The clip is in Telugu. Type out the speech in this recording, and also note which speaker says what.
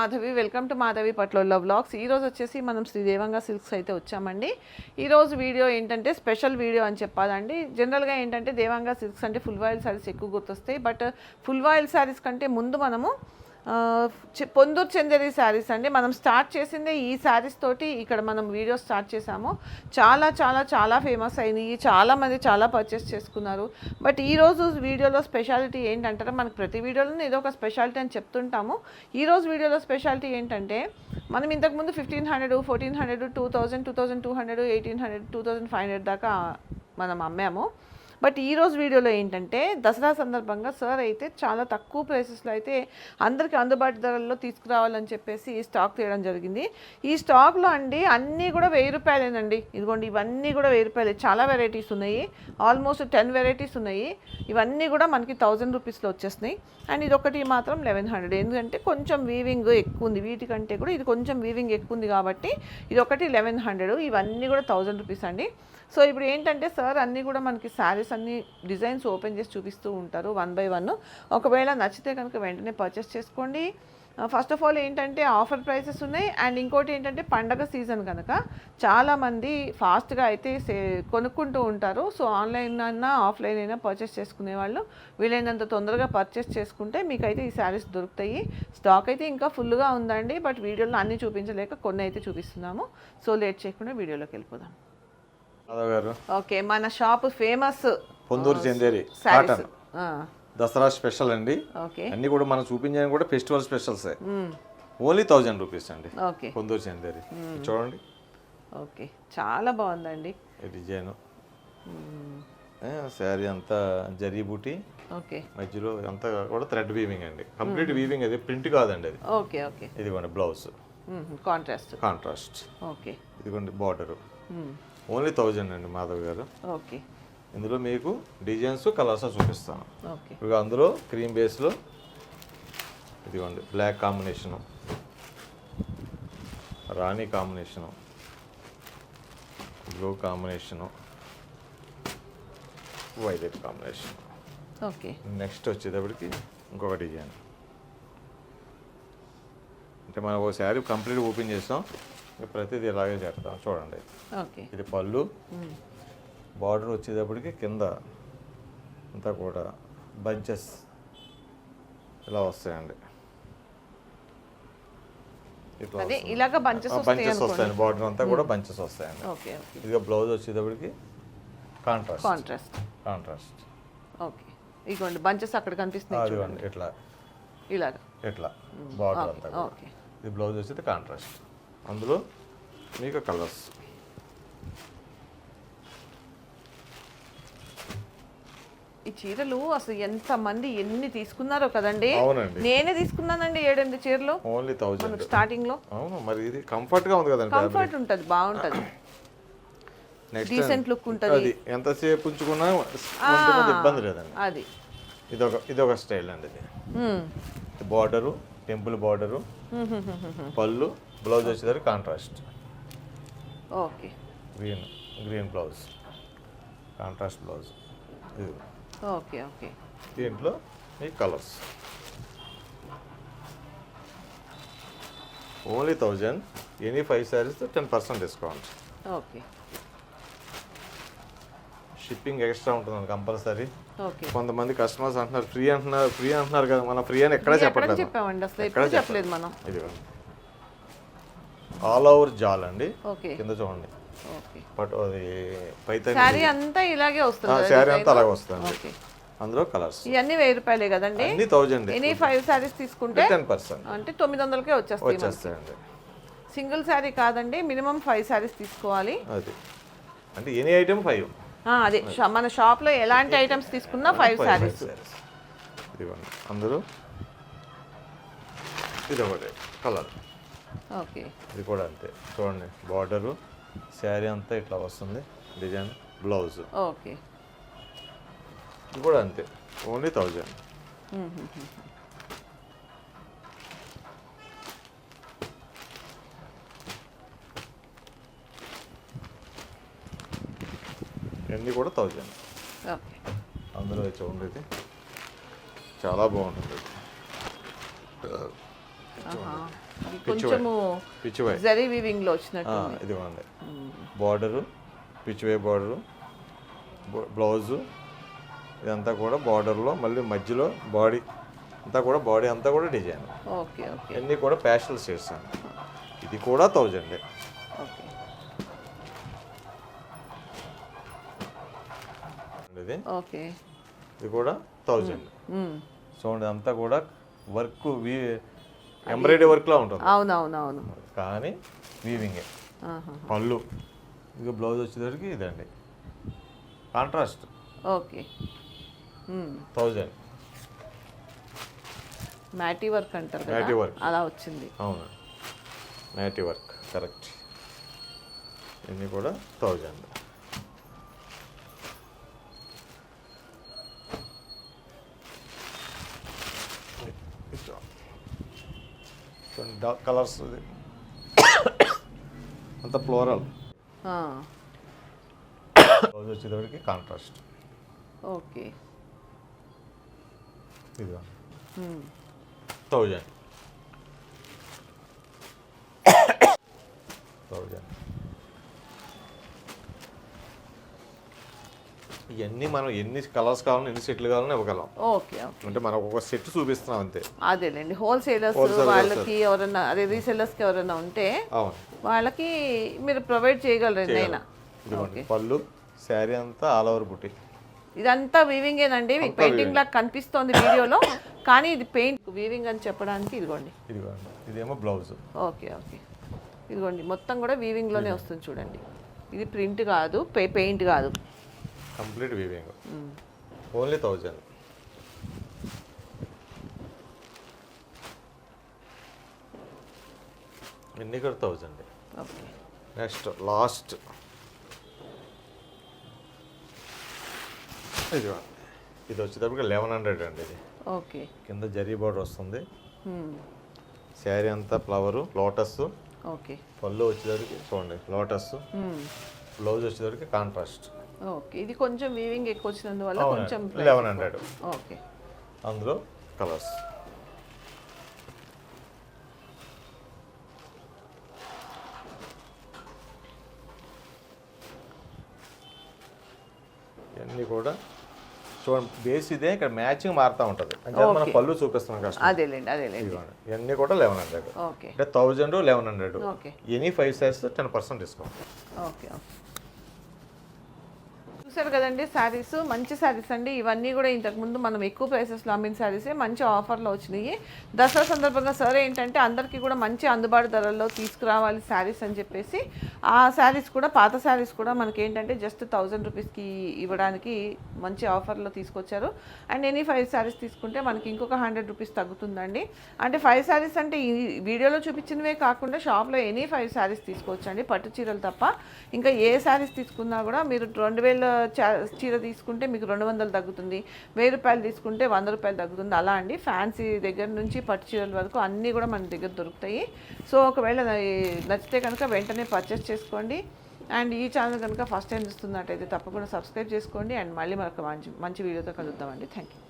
Speaker 1: Madhavi welcome to Madhavi Patlolla vlogs. ఈరోజు వచ్చేసి మనం శ్రీ దేవంగా సిల్క్స్ అయితే వచ్చామండి. ఈ రోజు వీడియో ఏంటంటే స్పెషల్ వీడియో అని చెప్పాలండి. జనరల్గా ఏంటంటే దేవంగా సిల్క్స్ అంటే ఫుల్ వాయిల్ శారీస్ ఎక్కువ గుర్తొస్తాయి. బట్ ఫుల్ వాయిల్ శారీస్ కంటే ముందు మనము పొందూరు చందేరి శారీస్ అండి. మనం స్టార్ట్ చేసిందే ఈ శారీస్ తోటి ఇక్కడ మనం వీడియో స్టార్ట్ చేసాము చాలా చాలా చాలా ఫేమస్ అయినాయి. చాలామంది చాలా పర్చేస్ చేసుకున్నారు. బట్ ఈరోజు వీడియోలో స్పెషాలిటీ ఏంటంటారా? మనకు ప్రతి వీడియోలోనే ఏదో ఒక స్పెషాలిటీ అని చెప్తుంటాము. ఈ రోజు వీడియోలో స్పెషాలిటీ ఏంటంటే మనం ఇంతకుముందు fifteen hundred fourteen hundred two thousand two thousand two hundred eighteen hundred two thousand five hundred దాకా మనం అమ్మాము. బట్ ఈరోజు వీడియోలో ఏంటంటే దసరా సందర్భంగా సార్ అయితే చాలా తక్కువ ప్రైసెస్లో అయితే అందరికీ అందుబాటు ధరల్లో తీసుకురావాలని చెప్పేసి స్టాక్ తీయడం జరిగింది. ఈ స్టాక్లో అండి అన్నీ కూడా వెయ్యి రూపాయలేనండి. ఇదిగోండి ఇవన్నీ కూడా వెయ్యి రూపాయలే. చాలా వెరైటీస్ ఉన్నాయి. ఆల్మోస్ట్ టెన్ వెరైటీస్ ఉన్నాయి. ఇవన్నీ కూడా మనకి థౌజండ్ రూపీస్లో వచ్చేస్తున్నాయి అండ్ ఇది ఒకటి మాత్రం లెవెన్ హండ్రెడ్. ఎందుకంటే కొంచెం వీవింగ్ ఎక్కువ ఉంది. వీటికంటే కూడా ఇది కొంచెం వీవింగ్ ఎక్కువ ఉంది కాబట్టి ఇది ఒకటి లెవెన్ హండ్రెడ్. ఇవన్నీ కూడా థౌజండ్ రూపీస్ అండి. సో ఇప్పుడు ఏంటంటే సార్ అన్నీ కూడా మనకి శారీస్ అన్ని డిజైన్స్ ఓపెన్ చేసి చూపిస్తూ ఉంటారు వన్ బై వన్. ఒకవేళ నచ్చితే కనుక వెంటనే పర్చేస్ చేసుకోండి. ఫస్ట్ ఆఫ్ ఆల్ ఏంటంటే ఆఫర్ ప్రైసెస్ ఉన్నాయి. అండ్ ఇంకోటి ఏంటంటే పండగ సీజన్ కనుక చాలామంది ఫాస్ట్గా అయితే సే కొనుక్కుంటూ ఉంటారు. సో ఆన్లైన్ అయినా ఆఫ్లైన్ అయినా పర్చేస్ చేసుకునే వాళ్ళు వీలైనంత తొందరగా పర్చేస్ చేసుకుంటే మీకైతే ఈ శారీస్ దొరుకుతాయి. స్టాక్ అయితే ఇంకా ఫుల్గా ఉందండి. బట్ వీడియోలో అన్నీ చూపించలేక కొన్ని అయితే చూపిస్తున్నాము. సో లేట్ చేయకుండా వీడియోలోకి వెళ్ళిపోదాం.
Speaker 2: గారు.
Speaker 1: ఓకే మన shop famous
Speaker 2: Ponduru Chanderi cotton. Dasara special అండి.
Speaker 1: ఓకే.
Speaker 2: అన్ని కూడా మనం చూపించని కూడా festival specials. Only thousand rupees అండి.
Speaker 1: ఓకే.
Speaker 2: పొందూరు చందేరి. చూడండి.
Speaker 1: ఓకే చాలా బాగుందండి.
Speaker 2: డిజైన్? శారీ అంతా జరీ బూటీ.
Speaker 1: ఓకే.
Speaker 2: మధ్యలో అంతా కూడా థ్రెడ్ వీవింగ్ అండి. కంప్లీట్ వీవింగ్ అది ప్రింట్ కాదండి అది.
Speaker 1: Okay okay.
Speaker 2: ఇదిగోండి బ్లౌజ్.
Speaker 1: కాంట్రాస్ట్.
Speaker 2: కాంట్రాస్ట్.
Speaker 1: ఓకే.
Speaker 2: ఇదిగోండి బార్డరు. ఓన్లీ థౌజండ్ అండి మాధవ్ గారు.
Speaker 1: ఓకే.
Speaker 2: ఇందులో మీకు డిజైన్స్ కలర్స్ చూపిస్తాను.
Speaker 1: ఓకే.
Speaker 2: ఇప్పుడు అందులో క్రీమ్ బేస్లో ఇదిగోండి బ్లాక్ కాంబినేషను రాణి combination blue combination violet combination
Speaker 1: okay.
Speaker 2: Next వచ్చేటప్పటికి ఇంకొక డిజైన్. అంటే మనం ఒక శారీ కంప్లీట్ ఓపెన్ చేస్తాం. ఇక ప్రతిదీ ఇలాగే చేస్తాం చూడండి.
Speaker 1: ఓకే.
Speaker 2: ఇది పళ్ళు. బార్డర్ వచ్చేటప్పటికి కింద అంతా కూడా బంచెస్ ఇలా వస్తాయండి.
Speaker 1: ఇలాగ బంచెస్
Speaker 2: వస్తాయండి. బార్డర్ అంతా కూడా బంచెస్ వస్తాయండి. ఇదిగో బ్లౌజ్ వచ్చేటప్పటికి కాంట్రాస్ట్.
Speaker 1: కాంట్రాస్ట్.
Speaker 2: కాంట్రాస్ట్.
Speaker 1: ఓకే. ఇదిగోండి బంచెస్ అక్కడ కనిపిస్తున్నాయి
Speaker 2: అదిగోండి ఇట్లా.
Speaker 1: ఇలాగ.
Speaker 2: ఇట్లా బార్డర్ అంతా
Speaker 1: ఓకే.
Speaker 2: ఇది బ్లౌజ్ వచ్చేది కాంట్రాస్ట్. అందులో మీకు కలర్స్.
Speaker 1: ఈ చీరలు అసలు ఎంత మంది ఎన్ని తీసుకున్నారో కదండి? నేనే తీసుకున్నానండి ఏడెనిమిది చీరలు.
Speaker 2: ఓన్లీ
Speaker 1: మనకు స్టార్టింగ్లో.
Speaker 2: అవును మరి ఇది కంఫర్ట్గా ఉంది కదండి
Speaker 1: కంఫర్ట్ ఉంటది బాగుంటది. డీసెంట్ లుక్ ఉంటది.
Speaker 2: అది ఎంతసేపు ఉంచుకున్నా ఇబ్బంది లేదండి.
Speaker 1: అది.
Speaker 2: ఇదొక ఇదొక స్టైల్ అండి ఇది. బార్డరు టెంపుల్ బార్డరు పళ్ళు బ్లౌజ్ వచ్చేసరికి contrast.
Speaker 1: Okay.
Speaker 2: Green green blouse contrast blouse. ఇది.
Speaker 1: Okay okay.
Speaker 2: దీంట్లో ఈ colours. Only thousand any five saris ten percent discount.
Speaker 1: Okay.
Speaker 2: Shipping extra ఉంటుంది కంపల్సరీ.
Speaker 1: ఓకే.
Speaker 2: కొంతమంది కస్టమర్స్ అంటున్నారు ఫ్రీ అంటున్నారు ఫ్రీ అంటున్నారు కదా మనం ఫ్రీ అని ఎక్కడ చెప్పట్లేదు
Speaker 1: చెప్పామండి? అసలు
Speaker 2: ఎక్కడ
Speaker 1: చెప్పలేదు మనం.
Speaker 2: ఇది ఆల్ ఓవర్ జాల్ అండి.
Speaker 1: ఓకే.
Speaker 2: కింద చూడండి.
Speaker 1: ఓకే.
Speaker 2: బట్ అది పైతని
Speaker 1: శారీ అంతా ఇలాగే వస్తుంది
Speaker 2: శారీ అంతా అలాగే వస్తుంది. అందులో కలర్స్
Speaker 1: ఇవన్నీ వెయ్యి రూపాయలే కదండి?
Speaker 2: అన్ని థౌజండ్
Speaker 1: ఎనీ ఫైవ్ శారీస్ తీసుకుంటే
Speaker 2: టెన్ పర్సెంట్
Speaker 1: అంటే తొమ్మిది వందలకే వచ్చేస్తాయి.
Speaker 2: వచ్చేస్తాయండి.
Speaker 1: సింగిల్ శారీ కాదండి మినిమం ఫైవ్ శారీస్ తీసుకోవాలి.
Speaker 2: అది. అంటే ఎనీ ఐటమ్ ఫైవ్
Speaker 1: అదే మన షాప్లో ఎలాంటి ఐటమ్స్ తీసుకున్నా ఫైవ్ శారీస్.
Speaker 2: ఇదిగోండి. అందరూ? ఇది ఒకటి. Colour
Speaker 1: okay.
Speaker 2: ఇది కూడా అంతే. చూడండి. బార్డరు శారీ అంతా ఇట్లా వస్తుంది. Design blouse
Speaker 1: okay.
Speaker 2: ఇది కూడా అంతే. ఓన్లీ థౌజండ్ ఇవన్నీ కూడా థౌజండ్. అందులో చూడండి ఇది చాలా బాగుంటుంది
Speaker 1: జరీ వీవింగ్లో వచ్చినట్టు
Speaker 2: ఇదిగోండి బార్డరు పిచ్ వే బార్డరు బ్లౌజు ఇదంతా కూడా బార్డర్లో మళ్ళీ మధ్యలో బాడీ అంతా కూడా బాడీ అంతా కూడా డిజైన్.
Speaker 1: ఓకే
Speaker 2: కూడా ప్యాషల్ షేడ్స్ అండి. ఇది కూడా థౌజండ్. ఇది.
Speaker 1: ఓకే.
Speaker 2: ఇది కూడా థౌజండ్. చూడండి అంతా కూడా వర్క్ ఎంబ్రాయిడరీ వర్క్లో ఉంటుంది.
Speaker 1: అవునవునవును.
Speaker 2: కానీ వీవింగే. పళ్ళు. ఇక బ్లౌజ్ వచ్చేసరికి ఇదండి. Contrast.
Speaker 1: Okay.
Speaker 2: Thousand.
Speaker 1: Matty work అంటారు
Speaker 2: మ్యాటీ వర్క్.
Speaker 1: అలా వచ్చింది.
Speaker 2: అవును. Native work. కరెక్ట్. ఇవన్నీ కూడా థౌజండ్. కలర్స్ అంత ఫ్లోరల్. బ్లౌజ్ వచ్చేటప్పటికి కాంట్రాస్ట్
Speaker 1: ఓకే.
Speaker 2: ఇది. థౌజండ్. థౌజండ్. ఇవన్నీ మనం ఎన్ని కలర్స్ కావాలన్నా ఎన్ని సెట్లు కావాలన్నా ఇవ్వగలం.
Speaker 1: ఓకే
Speaker 2: అంటే మనం ఒక సెట్ చూపిస్తున్నాం అంతే.
Speaker 1: అదేలేండి హోల్సేలర్స్. వాళ్ళకి ఎవరన్నా అదే రీసెల్లర్స్కి ఎవరైనా ఉంటే వాళ్ళకి మీరు ప్రొవైడ్ చేయగలరు
Speaker 2: ఇదిగోండి పళ్ళు శారీ అంతా ఆల్ ఓవర్ బుట్టి.
Speaker 1: ఇదంతా వీవింగేనండి మీకు పెయింటింగ్ లాగా కనిపిస్తోంది వీడియోలో. కానీ ఇది పెయింట్ వీవింగ్ అని చెప్పడానికి ఇదిగోండి.
Speaker 2: ఇదిగోండి ఇదేమో బ్లౌజ్
Speaker 1: ఓకే ఓకే. ఇదిగోండి మొత్తం కూడా వీవింగ్లోనే వస్తుంది చూడండి. ఇది ప్రింట్ కాదు పెయింట్ కాదు.
Speaker 2: Complete weaving. ఓన్లీ థౌజండ్ ఎన్ని కూడా థౌజండ్ నెక్స్ట్ లాస్ట్ ఇది ఇది వచ్చేటప్పటికి లెవెన్ హండ్రెడ్ అండి ఇది.
Speaker 1: ఓకే
Speaker 2: కింద జరీ బార్డర్ వస్తుంది.
Speaker 1: మ్మ్.
Speaker 2: శారీ అంతా ఫ్లవరు లోటస్
Speaker 1: ఓకే
Speaker 2: పళ్ళు వచ్చేటప్పటికి చూడండి లోటస్. బ్లౌజ్ వచ్చేటప్పటికి కాంట్రాస్ట్
Speaker 1: ఓకే. ఇది కొంచెం వీవింగ్ ఎక్కువ వచ్చినందువల్ల కొంచెం
Speaker 2: లెవెన్ హండ్రెడ్.
Speaker 1: ఓకే.
Speaker 2: అందులో కలర్స్. ఇవన్నీ కూడా చూడండి బేస్ ఇదే ఇక్కడ మ్యాచింగ్ మారుతూ ఉంటుంది. అంటే మనం. పళ్ళు చూపిస్తున్నాం కష్టం.
Speaker 1: అదేలేండి అదేలేండి.
Speaker 2: ఇవన్నీ కూడా లెవెన్ హండ్రెడ్.
Speaker 1: ఓకే.
Speaker 2: అంటే thousand eleven hundred.
Speaker 1: Okay.
Speaker 2: Any five size ten percent discount
Speaker 1: okay. చూసారు కదండి శారీస్. మంచి శారీస్ అండి. ఇవన్నీ కూడా ఇంతకుముందు మనం ఎక్కువ ప్రైసెస్లో అమ్మిన శారీసే మంచి ఆఫర్లో వచ్చినాయి. దసరా సందర్భంగా సార్ ఏంటంటే అందరికీ కూడా మంచి అందుబాటు ధరల్లో తీసుకురావాలి శారీస్ అని చెప్పేసి ఆ శారీస్ కూడా పాత శారీస్ కూడా మనకి ఏంటంటే జస్ట్ థౌజండ్ రూపీస్కి ఇవ్వడానికి మంచి ఆఫర్లో తీసుకొచ్చారు. అండ్ ఎనీ ఫైవ్ శారీస్ తీసుకుంటే మనకి ఇంకొక హండ్రెడ్ రూపీస్ తగ్గుతుందండి. అంటే ఫైవ్ శారీస్ అంటే ఈ వీడియోలో చూపించినవే కాకుండా షాప్లో ఎనీ ఫైవ్ శారీస్ తీసుకోవచ్చండి పట్టు చీరలు తప్ప. ఇంకా ఏ శారీస్ తీసుకున్నా కూడా మీరు రెండు వేల చీర తీసుకుంటే మీకు రెండు వందలు తగ్గుతుంది వెయ్యి రూపాయలు తీసుకుంటే వంద రూపాయలు తగ్గుతుంది. అలా అండి. ఫ్యాన్సీ దగ్గర నుంచి పట్టు చీరల వరకు అన్నీ కూడా మన దగ్గర దొరుకుతాయి. సో ఒకవేళ నచ్చితే కనుక వెంటనే పర్చేస్ చేసుకోండి. అండ్ ఈ ఛానల్ కనుక ఫస్ట్ టైం చూస్తున్నట్టయితే తప్పకుండా సబ్స్క్రైబ్ చేసుకోండి. అండ్ మళ్ళీ మరొక మంచి మంచి వీడియోతో కలుద్దామండి. Thank you